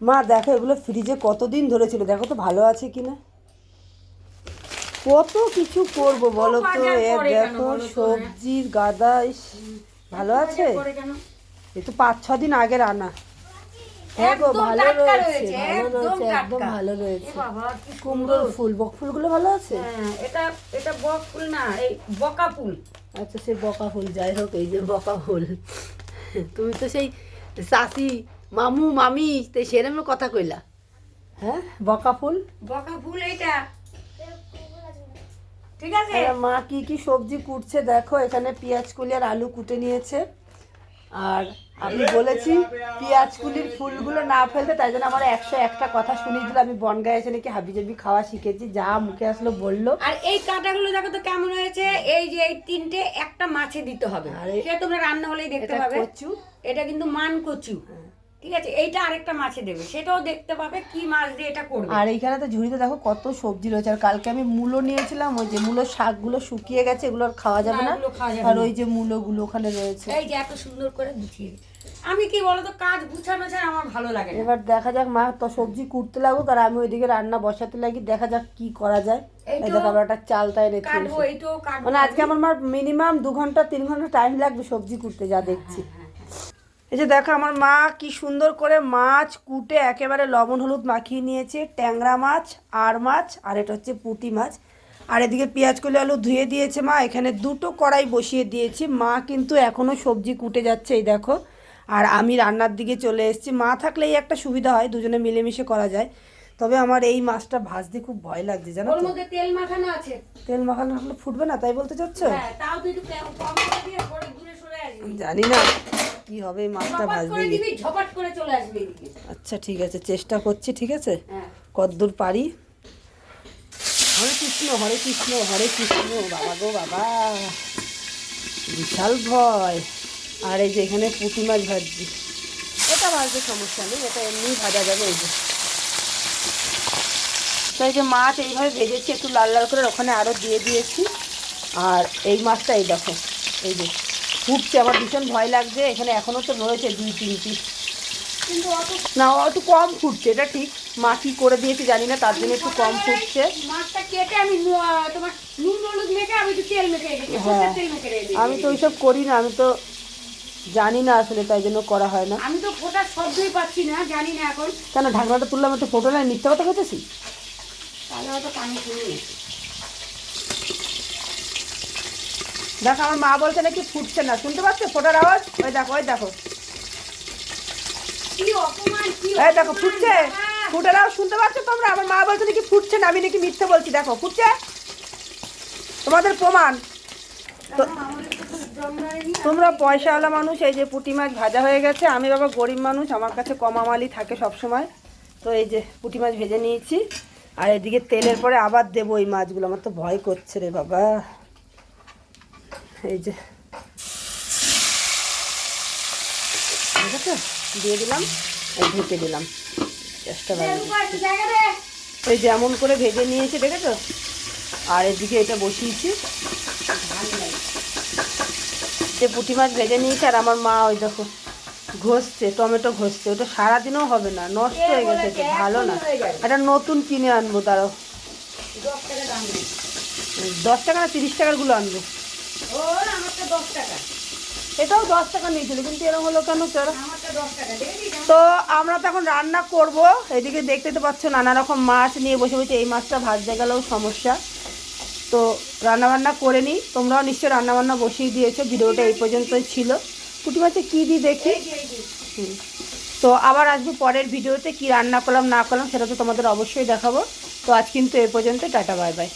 মা দেখো এগুলো ফ্রিজে কতদিন ধরেছিল দেখো তো ভালো আছে কিনা? কত কিছু করব বলো তো? এ দেখো? সবজির গাদা ভালো আছে? এই তো পাঁচ ছ দিন আগের আনা হ্যাঁ গো ভালো রয়েছে ভালো রয়েছে একদম ভালো রয়েছে। কুমড়োর ফুল বক ফুলগুলো ভালো আছে? হ্যাঁ, এটা এটা বক ফুল না এই বকা ফুল। আচ্ছা সেই বকা ফুল যাই হোক এই যে বকা ফুল। তুমি তো সেই চাষি মামু মামি তো সেরকম কথা কইলা। হ্যাঁ বকা ফুল? বকা ফুল এইটা। ঠিক আছে? মা কি কি সবজি কুটছে দেখো এখানে পেঁয়াজ কুলি আর আলু কুটে নিয়েছে। আর আমি বলেছি পেঁয়াজ কুলির ফুলগুলো না ফেলতে তাই জন্য আমার একশো একটা কথা শুনিয়ে দিল। আমি বনগায় এসে নাকি হাবিজাবি খাওয়া শিখেছি যা মুখে আসলো বলল। আর এই কাঁটাগুলো দেখো তো কেমন হয়েছে এই যে এই তিনটে একটা মাছে দিতে হবে। আর সে তোমরা রান্না হলেই দেখতে পাবে। কচু। এটা কিন্তু মান কচু। ঠিক আছে এইটা আরেকটা মাছে দেবে সেটাও দেখতে পাবে কি মাছ দিয়ে এটা করবে। আর এইখানে তো ঝুড়িতে দেখো কত সবজি রয়েছে আর কালকে আমি মূলো নিয়েছিলাম ওই যে মূলো শাকগুলো শুকিয়ে গেছে এগুলো আর খাওয়া যাবে না। আর ওই যে মূলোগুলো ওখানে রয়েছে। এই যে এত সুন্দর করে গুছিয়ে আমি কি বলতো কাজ গুছানো ছাড়া আমার ভালো লাগে এবার দেখা যাক মা তো সবজি কুটতে লাগুক আর আমি ওইদিকে রান্না বসাতে লাগি দেখা যাক কি করা যায়। এই দেখো একটা। এইটাও কাটবো মানে আজকে আমার মা মিনিমাম দু ঘণ্টা তিন ঘণ্টা টাইম লাগবে সবজি কুটতে যা দেখছি। এই যে দেখো আমার মা কি সুন্দর করে মাছ কুটে একেবারে লবণ হলুদ মাখিয়ে নিয়েছে। ট্যাংরা মাছ আর মাছ আর এটা হচ্ছে পুঁটি মাছ। আর এদিকে পেঁয়াজ কলি আলু ধুয়ে দিয়েছে মা। এখানে দুটো কড়াই বসিয়ে দিয়েছি। মা কিন্তু এখনও সবজি কুটে যাচ্ছে এই দেখো। আর আমি রান্নার দিকে চলে এসেছি। মা থাকলে এই একটা সুবিধা হয় দুজনে মিলেমিশে করা যায়। তবে আমার এই মাছটা ভাজতে খুব ভয় লাগছে জানো ওর তো? মধ্যে তেল মাখানো আছে। তেল মাখানো হলে ফুটবে না তাই বলতে চাচ্ছ? হ্যাঁ তাও তুই একটু কম কম করে দিয়ে পরে দূরে সরে আসবি। জানি না। কি হবে মাছটা দিবি ঝপাট করে চলে আসবি এদিকে। আচ্ছা ঠিক আছে চেষ্টা করছি ঠিক আছে? হ্যাঁ। কদ্দূর পারি। হরে কৃষ্ণ হরে কৃষ্ণ হরে কৃষ্ণ বাবা গো বাবা। বিশাল ভয়। আর এই যে এখানে পুঁটি মাছ ভাজছি। এটা ভাজতে সমস্যা নেই এটা এমনি ভাজা যাবে এই যে। তো এই যে মাছ এইভাবে ভেজেছি একটু লাল লাল করে ওখানে আরও দিয়ে দিয়েছি। আর এই মাছটা এই দেখো এই যে। ফুটছে আমার ভীষণ ভয় লাগছে। এখানে এখনও তো রয়েছে দুই তিন পিস কিন্তু অত না একটু কম ফুটছে এটা ঠিক। মা কি করে দিয়েছি জানি না তার জন্য একটু কম ফুটছে। আমি নু- তো ওইসব করি না আমি তো জানি না আসলে তাই জন্য করা হয় না। আমি তো ফোটার শব্দই পাচ্ছি না জানি না এখন। কেন ঢাকনাটা তুললাম একটু ফোটো নাই মিথ্যা কথা খেতেছি তাহলে হয়তো পানি দেখো আমার মা বলছে নাকি ফুটছে না। শুনতে পাচ্ছ? ফোটার আওয়াজ? ওই দেখো ওই দেখো। এই দেখো ফুটছে। ফুটার আওয়াজ শুনতে পাচ্ছ তোমরা? আমার মা বলছে নাকি ফুটছে না আমি নাকি মিথ্যে বলছি। দেখো ফুটছে? তোমাদের প্রমাণ। তোমরা পয়সাওয়ালা মানুষ এই যে পুঁটি মাছ ভাজা হয়ে গেছে। আমি বাবা গরিব মানুষ আমার কাছে কমামালি থাকে সব সময় তো এই যে পুঁটি মাছ ভেজে নিয়েছি। আর এদিকে তেলের পরে আবার দেবো এই মাছগুলো আমার তো ভয় করছে রে বাবা। এই যে। ঠিক আছে দিয়ে দিলাম আর ঢেকে দিলাম। চেষ্টা একটু। ওই যেমন করে ভেজে নিয়েছি দেখেছ? আর এদিকে এটা বসিয়েছি। যে পুঁটি মাছ ভেজে নিয়েছে আর আমার মা ওই দেখো ঘষছে টমেটো ঘষছে। ওটা সারাদিনও হবে না নষ্ট হয়ে গেছে ভালো না। এটা নতুন কিনে আনব তারও দশ টাকা দশ টাকা না তিরিশ টাকারগুলো আনব। ওর আমারটা দশ টাকা। এটাও দশ টাকা নিয়েছিল কিন্তু এরকম হলো কেন চলো? তো আমরা তো এখন রান্না করব। এদিকে দেখতে তো পাচ্ছ নানা রকম মাছ নিয়ে বসে বসে এই মাছটা ভাজতে গেলেও সমস্যা। তো রান্না বান্না করে নিই। তোমরাও নিশ্চয়ই রান্না বান্না বসিয়ে দিয়েছ ভিডিওটা এই পর্যন্তই ছিল। পুঁটি মাছে কী দিই দেখি। তো আবার আসব পরের ভিডিওতে কি রান্না করলাম না করলাম সেটা তো তোমাদের অবশ্যই দেখাবো। তো আজ কিন্তু এ পর্যন্ত টাটা বাই বাই।